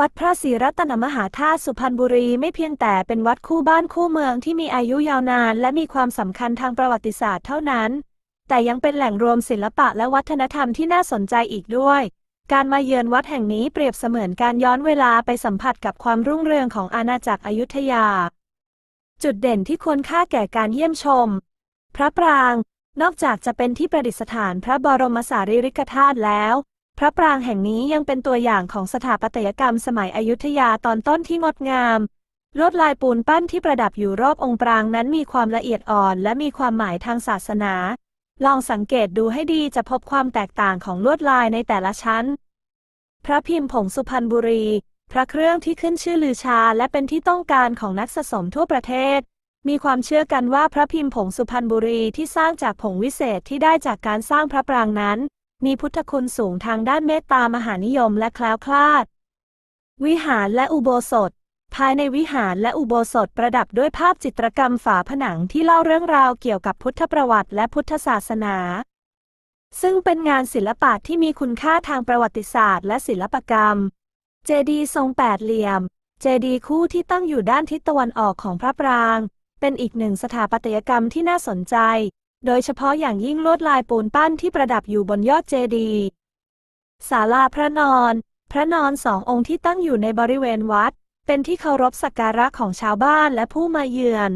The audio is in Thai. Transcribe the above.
วัดพระศรีรัตนมหาธาตุสุพรรณบุรีไม่เพียงแต่เป็นวัดคู่บ้านคู่เมืองที่มีอายุยาวนาน และมีความสำคัญทางประวัติศาสตร์เท่านั้น แต่ยังเป็นแหล่งรวมศิลปะและวัฒนธรรมที่น่าสนใจอีกด้วย การมาเยือนวัดแห่งนี้เปรียบเสมือนการย้อนเวลาไปสัมผัสกับความรุ่งเรืองของอาณาจักรอยุธยา จุดเด่นที่ควรค่าแก่การเยี่ยมชม พระปราง นอกจากจะเป็นที่ประดิษฐานพระบรมสารีริกธาตุแล้ว ระปรางแห่งนี้ยังเป็นตัวอย่างของสถาปัตยกรรมสมัยอยุธยาตอนต้นที่งดงาม ลวดลายปูนปั้นที่ประดับอยู่รอบองค์ปรางนั้นมีความละเอียดอ่อนและมีความหมายทางศาสนา ลองสังเกตดูให้ดีจะพบความแตกต่างของลวดลายในแต่ละชั้น พระพิมพ์ผงสุพรรณบุรี พระเครื่องที่ขึ้นชื่อลือชาและเป็นที่ต้องการของนักสะสมทั่วประเทศมีความเชื่อกันว่าพระพิมพ์ผงสุพรรณบุรีที่สร้างจากผงวิเศษที่ได้จากการสร้างพระปรางนั้น มีพุทธคุณสูงทางด้านเมตตามหานิยมและแคล้วคลาด วิหารและอุโบสถ ภายในวิหารและอุโบสถประดับด้วยภาพจิตรกรรมฝาผนังที่เล่าเรื่องราวเกี่ยวกับพุทธประวัติและพุทธศาสนา ซึ่งเป็นงานศิลปะที่มีคุณค่าทางประวัติศาสตร์และศิลปกรรม เจดีย์ทรงแปดเหลี่ยม เจดีย์คู่ที่ตั้งอยู่ด้านทิศตะวันออกของพระปราง เป็นอีกหนึ่งสถาปัตยกรรมที่น่าสนใจ โดยเฉพาะอย่างยิ่งลวดลายปูนปั้นที่ประดับอยู่บนยอดเจดีย์ศาลาพระนอน พระนอนสององค์ที่ตั้งอยู่ในบริเวณวัด เป็นที่เคารพสักการะของชาวบ้านและผู้มาเยือน